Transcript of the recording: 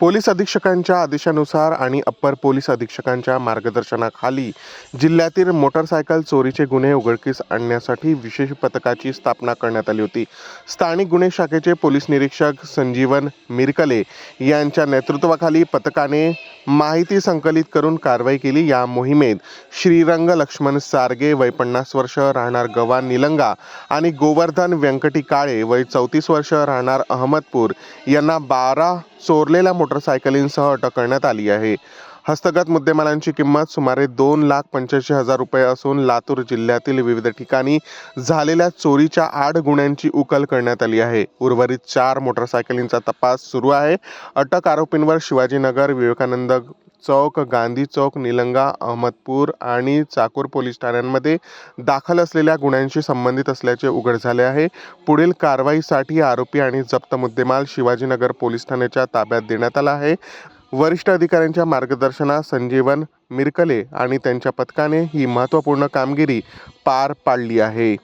Police अधीक्षकांच्या आदेशानुसार आणि upper police अधीक्षकांच्या मार्गदर्शनाखाली जिल्ह्यातील मोटरसायकल चोरीचे गुन्हे उघडकीस आणण्यासाठी विशेष पथकाची स्थापना करण्यात आली होती. स्थानिक गुन्हे शाखेचे पोलीस निरीक्षक संजीवन मिरकले यांच्या नेतृत्वाखाली पथकाने माहिती संकलित करून कारवाई केली. या मोहिमेत श्रीरंग लक्ष्मण सारगे वय पन्नास वर्ष राहणार गवान निलंगा आणि गोवर्धन व्यंकटी काळे वय चौतीस वर्ष राहणार अहमदपूर यांना बारा चोरलेल्या मोटरसायकलींसह अटक करण्यात आली आहे. हस्तगत मुद्देमालांची किंमत सुमारे दोन लाख पंच्याऐंशी हजार रुपये असून लातूर जिल्ह्यातील विविध ठिकाणी झालेल्या चोरीच्या आठ गुन्ह्यांची उकल करण्यात आली आहे. उर्वरित चार मोटरसायकलींचा तपास सुरू आहे. अटक आरोपींवर शिवाजीनगर विवेकानंद चौक गांधी चौक निलंगा अहमदपूर आणि चाकूर पोलीस ठाण्यांमध्ये दाखल असलेल्या गुन्ह्यांशी संबंधित असल्याचे उघड झाले आहे. पुढील कारवाईसाठी आरोपी आणि जप्त मुद्देमाल शिवाजीनगर पोलीस ठाण्याच्या ताब्यात देण्यात आला आहे. वरिष्ठ अधिकाऱ्यांच्या मार्गदर्शनात संजीवन मिरकले आणि त्यांच्या पथकाने ही महत्त्वपूर्ण कामगिरी पार पाडली आहे.